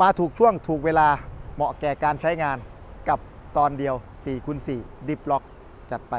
มาถูกช่วงถูกเวลาเหมาะแก่การใช้งานกับตอนเดียว4คูณ4ดิฟล็อกจัดไป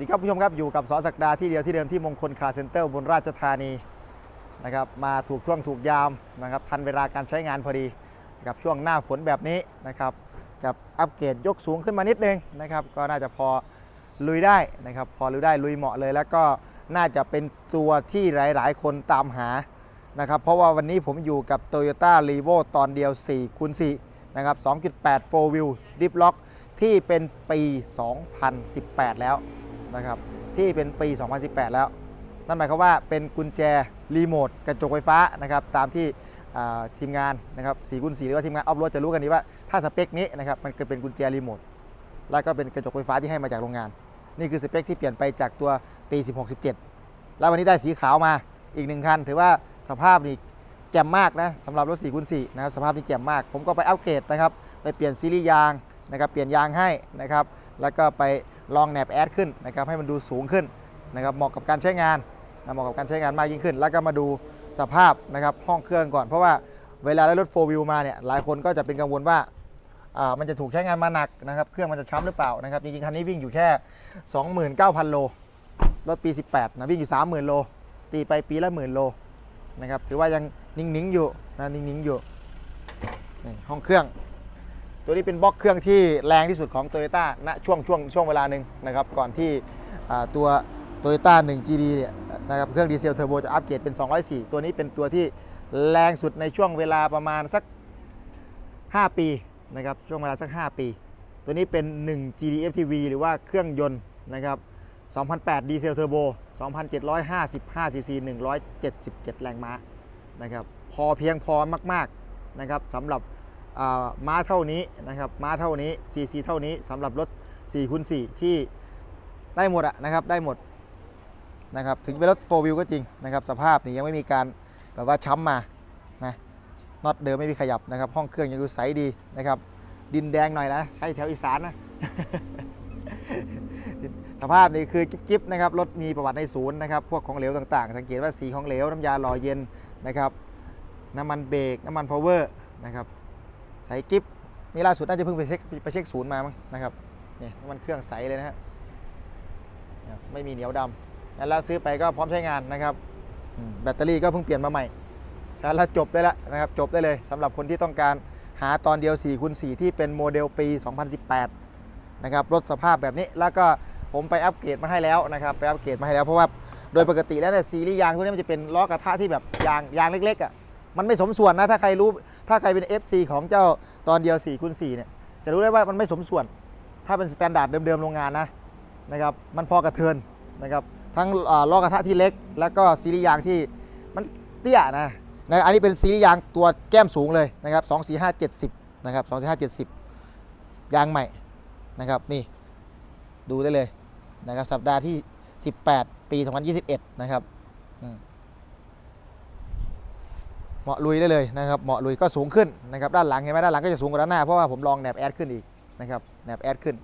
ดีครับผู้ชมครับอยู่กับสอศักดาที่เดียวที่เดิมที่มงคลคาเซ็นเตอร์บนราชธานีนะครับมาถูกช่วงถูกยามนะครับทันเวลาการใช้งานพอดีกับช่วงหน้าฝนแบบนี้นะครับกับอัปเกรดยกสูงขึ้นมานิดนึงนะครับก็น่าจะพอลุยได้นะครับพอลุยได้ลุยเหมาะเลย แล้วก็น่าจะเป็นตัวที่หลายๆ คนตามหานะครับเพราะว่าวันนี้ผมอยู่กับ Toyota r e v o ตอนเดียว4คูณ4นะครับ2.8 4 wheel Deep Lock ที่เป็นปี 2018 แล้ว นะครับที่เป็นปี 2018 แล้ว นั่นหมายความว่าเป็นกุญแจรีโมทกระจกไฟฟ้านะครับตามที่ทีมงานนะครับ4คูณ4หรือว่าทีมงานออฟโรดจะรู้กันดีว่าถ้าสเปคนี้นะครับมันจะเป็นกุญแจรีโมทแล้วก็เป็นกระจกไฟฟ้าที่ให้มาจากโรงงาน นี่คือสเปคที่เปลี่ยนไปจากตัวปี 16 17 แล้ววันนี้ได้สีขาวมาอีกหนึ่งคัน ถือว่าสภาพนี่แจ่มมากนะสำหรับรถ4คูณ4นะครับสภาพนี่แจ่มมาก ผมก็ไปอัปเกรดนะครับไปเปลี่ยนซีรีส์ยางนะครับเปลี่ยนยางให้นะครับแล้วก็ไป ลองแหนบแอดขึ้นนะครับให้มันดูสูงขึ้นนะครับเหมาะกับการใช้งานนะเหมาะกับการใช้งานมากยิ่งขึ้น แล้วก็มาดูสภาพนะครับห้องเครื่องก่อนเพราะว่าเวลาได้รถโฟวิวมาเนี่ยหลายคนก็จะเป็นกังวลว่ามันจะถูกใช้งานมาหนักนะครับเครื่องมันจะช้ำหรือเปล่านะครับจริงๆคันนี้วิ่งอยู่แค่ 29,000 โลรถปี 18นะวิ่งอยู่ 30,000 โล ตีไปปีละหมื่นโลนะครับถือว่ายังนิ่งๆอยู่นะนิ่งๆอยู่ห้องเครื่อง ตัวนี้เป็นบล็อกเครื่องที่แรงที่สุดของ t o y ยต้ณช่วงช่วงช่วงเวลาหนึ่งนะครับก่อนที่ตัว t o y ยต้1 GD เนี่ยนะครับเครื่องดีเซลเทอร์โบจะอัปเกรดเป็น 204 ตัวนี้เป็นตัวที่แรงสุดในช่วงเวลาประมาณสัก 5 ปีนะครับช่วงเวลาสัก 5 ปี ตัวนี้เป็น 1 GD FTV หรือว่าเครื่องยนต์นะครับ2008 ดีเซลเทอร์โบ 2,755ซีซี177 แรงม้านะครับพอเพียงพอมากๆนะครับสำหรับ ม้าเท่านี้นะครับม้าเท่านี้ซีซีเท่านี้สำหรับรถ4คูณ4ที่ได้หมดอะนะครับได้หมดนะครับถึงเป็นรถ4 wheel ก็จริงนะครับสภาพนี่ยังไม่มีการแบบว่าช้ำมานะน็อตเดิมไม่มีขยับนะครับห้องเครื่องยังดูใสดีนะครับดินแดงหน่อยนะใช่แถวอีสานนะสภาพนี่คือจิ๊บๆนะครับรถมีประวัติในศูนย์นะครับพวกของเหลวต่างๆ สังเกตว่าสีของเหลวน้ำยาหล่อเย็นนะครับน้ำมันเบรกน้ำมันพาวเวอร์นะครับ ใสกิ๊บนี่ล่าสุดน่าจะเพิ่งไปเช็คไปเช็คศูนย์มามั้งนะครับนี่มันเครื่องใสเลยนะฮะไม่มีเหนียวดำแล้วซื้อไปก็พร้อมใช้งานนะครับแบตเตอรี่ก็เพิ่งเปลี่ยนมาใหม่แล้วจบได้แล้วนะครับจบได้เลยสำหรับคนที่ต้องการหาตอนเดียว4คูณ4ที่เป็นโมเดลปี 2018 นะครับรถสภาพแบบนี้แล้วก็ผมไปอัปเกรดมาให้แล้วนะครับไปอัปเกรดมาให้แล้วเพราะว่าโดยปกติแล้วเนี่ยซีรีส์ยางพวกนี้มันจะเป็นล้อกระทะที่แบบยางยางเล็กๆอะ มันไม่สมส่วนนะถ้าใครรู้ถ้าใครเป็น FC ของเจ้าตอนเดียว4คูณ4เนี่ยจะรู้ได้ว่ามันไม่สมส่วน ถ้าเป็นสแตนดาร์ดเดิมๆโรงงานนะนะครับมันพอกระเทือนนะครับทั้งล้อกระทะที่เล็ก แล้วก็ซีรียางที่มันเตี้ยนะนะอันนี้เป็นซีรียางตัวแก้มสูงเลยนะครับ245 70นะครับ245 70 ยางใหม่นะครับนี่ดูได้เลยนะครับสัปดาห์ที่ 18 ปี 2021 นะครับอืมเห มาะลุยได้เลยนะครับเหมาะลุยก็สูงขึ้นนะครับด้านหลังเห็นไหมด้านหลังก็จะสูงกว่าด้านหน้าเพราะว่าผมลองแหนบแอดขึ้นอีกนะครับแหนบแอดขึ้น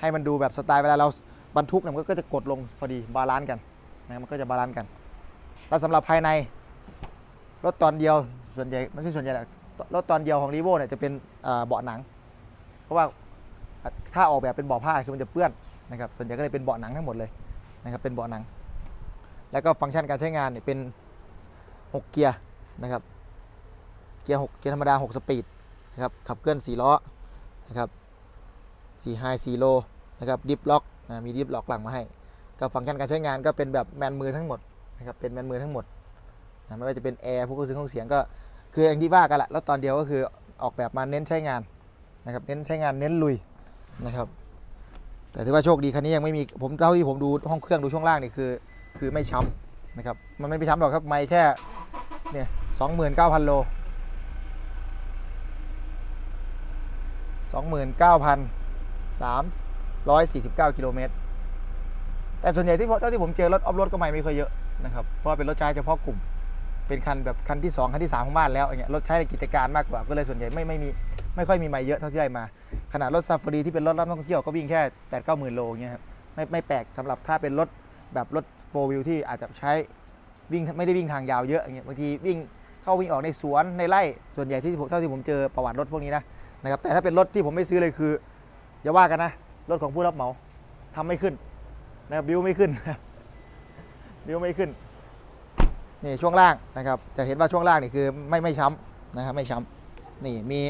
ให้มันดูแบบสไตล์เวลาเราบรรทุกเนี่ยมันก็จะกดลงพอดีบาลานซ์กันนะมันก็จะบาลานซ์กัน แล้วสำหรับภายในรถตอนเดียวส่วนใหญ่ไม่ใช่ส่วนใหญ่หรอกรถตอนเดียวของรีโวเนี่ยจะเป็นเบาะหนัง เพราะว่าถ้าออกแบบเป็นเบาะผ้าคือมันจะเปื้อนนะครับส่วนใหญ่ก็เลยเป็นเบาะหนังทั้งหมดเลยนะครับเป็นเบาะหนัง แล้วก็ฟังก์ชันการใช้งานเนี่ยเป็น 6 เกียร์นะครับ เกียร์6เกียร์ธรรมดา 6 สปีดนะครับขับเคลื่อน 4 ล้อนะครับ4 High 4 Low นะครับดิฟล็อกนะมีดิฟล็อกหลังมาให้ก็ฟังก์ชันการใช้งานก็เป็นแบบแมนมือทั้งหมดนะครับเป็นแมนมือทั้งหมดนะไม่ว่าจะเป็นแอร์พวกเครื่องเสียงเครื่องเสียงก็คืออย่างที่ว่ากันละแล้วตอนเดียวก็คือออกแบบมาเน้นใช้งานนะครับเน้นใช้งานเน้นลุยนะครับแต่ถือว่าโชคดีคันนี้ยังไม่มีผมเท่าที่ผมดูห้องเครื่องดูช่วงล่างนี่คือ คือไม่ช้ำนะครับมันไม่ไปช้ำหรอกครับไม่แค่เนี่ยสองหมื่นเก้าพันโล สองหมื่นเก้าพันสามร้อยสี่สิบเก้ากิโลเมตร แต่ส่วนใหญ่ที่เท่าที่ผมเจอรถออฟโรดก็ไม่ไม่ค่อยเยอะนะครับ เพราะเป็นรถใช้เฉพาะกลุ่ม เป็นคันแบบคันที่ 2 คันที่ 3 ของบ้านแล้วอย่างเงี้ย รถใช้ในกิจการมากกว่า ก็เลยส่วนใหญ่ไม่ไม่มีไม่ค่อยมีไม่เยอะเท่าที่ได้มา ขนาดรถซาฟารีที่เป็นรถรับนักท่องเที่ยวก็วิ่งแค่8ปดเก้าหมื่นโลเงี้ยครับไม่ไม่แปลกสำหรับถ้าเป็นรถแบบรถโฟวิลที่อาจจะใช้วิ่งไม่ได้วิ่งทางยาวเยอะอย่างเงี้ยบางทีวิ่งเข้าวิ่งออกในสวนในไร่ส่วนใหญ่ที่เท่าที่ผมเจอประวัติรถพวกนี้นะ นะครับแต่ถ้าเป็นรถที่ผมไม่ซื้อเลยคืออย่าว่ากันนะ รถของผู้รับเหมาทำไม่ขึ้นนะครับบิวไม่ขึ้นบิวไม่ขึ้นนี่ช่วงล่างนะครับจะเห็นว่าช่วงล่างนี่คือไม่ไม่ช้ำนะครับไม่ช้ำนี่มี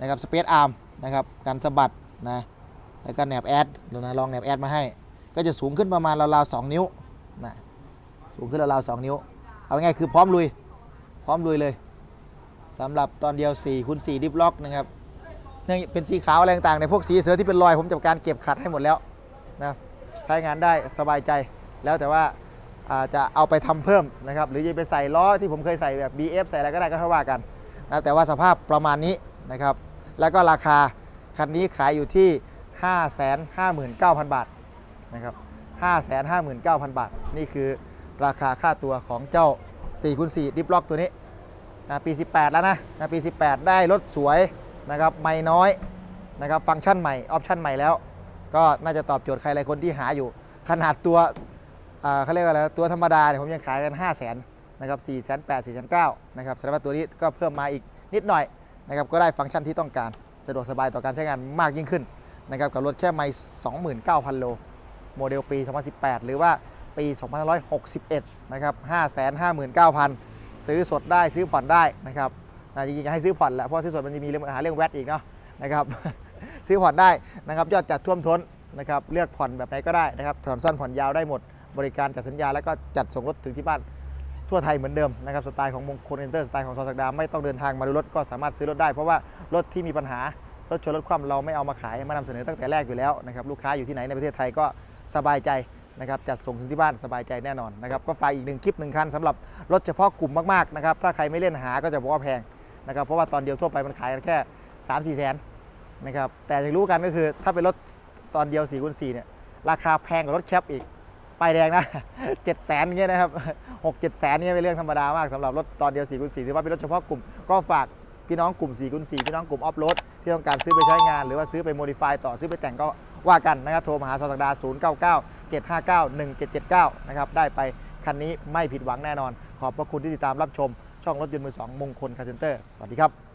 นะครับสเปซอาร์มนะครับกันสะบัดนะแล้วก็แหนบแอดเรานะลองแหนบแอดมาให้ ก็จะสูงขึ้นประมาณราวๆสองนิ้วนะสูงขึ้นราวๆสองนิ้ว เอาง่ายคือพร้อมลุย พร้อมลุยเลยสำหรับตอนเดียว4คูณ4ดิฟล็อกนะครับ เนี่ยเป็นสีขาวอะไรต่างๆในพวกสีเสือที่เป็นรอยผมจัดการเก็บขัดให้หมดแล้วนะใช้งานได้สบายใจแล้วแต่ว่าจะเอาไปทำเพิ่มนะครับหรือจะไปใส่ล้อที่ผมเคยใส่แบบ BF ใส่อะไรก็ได้ก็เท่าว่ากันนะแต่ว่าสภาพประมาณนี้นะครับแล้วก็ราคาคันนี้ขายอยู่ที่ 559,000 บาทนะครับ559,000 บาท นี่คือราคาค่าตัวของเจ้า4คูณ4ดิฟล็อกตัวนี้นะปี 18 แล้วนะนะปี 18 ได้รถสวย นะครับไม่น้อยนะครับฟังก์ชันใหม่ออปชันใหม่แล้ว ก็น่าจะตอบโจทย์ใครหลายคนที่หาอยู่ ขนาดตัวเขาเรียกว่าอะไรตัวธรรมดาเนี่ยผมยังขายกัน 5 0 0 0 0นนะครับ4 8 0 0 0 4 9 0 0นะครับแสดงว่าตัวนี้ก็เพิ่มมาอีกนิดหน่อยนะครับก็ได้ฟังก์ชันที่ต้องการสะดวกสบายต่อการใช้งานมากยิ่งขึ้นนะครับกับรถแค่ไม่29,000 โล โมเดลปี 2018 หรือว่าปี 2561 นะครับ 559,000 ซื้อสดได้ซื้อผ่อนได้นะครับ อ่จริงๆให้ซื้อผ่อนแหละเพราะซื้อสดมันจะมีเรื่องปัญหาเรื่องแวดอีกเนาะนะครับซื้อผ่อนได้นะครับยอดจัดท่วมท้นนะครับเลือกผ่อนแบบไหนก็ได้นะครับผ่อนสั้นผ่อนยาวได้หมด บริการจัดสัญญาแล้วก็จัดส่งรถถึงที่บ้านทั่วไทยเหมือนเดิมนะครับสไตล์ของมงคลเอนเตอร์สไตล์ของซอสักดาไม่ต้องเดินทางมาดูรถก็สามารถซื้อรถได้เพราะว่ารถที่มีปัญหารถชนรถคว่ำเราไม่เอามาขายมานำเสนอตั้งแต่แรกอยู่แล้วนะครับลูกค้าอยู่ที่ไหนในประเทศไทยก็สบายใจนะครับจัดส่งถึงที่บ้านสบายใจแน่นอนนะครับก็ฝากอีกหนึ่งคลิปหนึ่งคันสำหรับรถเฉพาะกลุ่มมากๆนะครับถ้าใครไม่เล่นหาก็จะบอกว่าแพง นะครับเพราะว่าตอนเดียวทั่วไปมันขายกันแค่ 3 4แสนนะครับแต่อยากรู้กันก็คือถ้าเป็นรถตอนเดียว4คูณ4เนี่ยราคาแพงกว่ารถแคปอีกป้ายแดงนะ7 0 0แสนเงี้ยนะครับ6 7แสนเนี่ยเป็นเรื่องธรรมดามากสำหรับรถตอนเดียว4คูณ4ถือว่าเป็นรถเฉพาะกลุ่มก็ฝากพี่น้องกลุ่ม4คูณ4พี่น้องกลุ่มออฟโรดที่ต้องการซื้อไปใช้งาน หรือว่าซื้อไปโมดิฟายต่อซื้อไปแต่งก็ว่ากันนะครับโทรมาหาสสักดา 0 9 9 7 5 9 1 7 7 9 นะครับได้ไปคันนี้ไม่ผิดหวังแน่นอน ขอบพระคุณที่ติดตามรับชม ช่องรถยนต์มือสองมงคลคาร์เซนเตอร์ สวัสดีครับ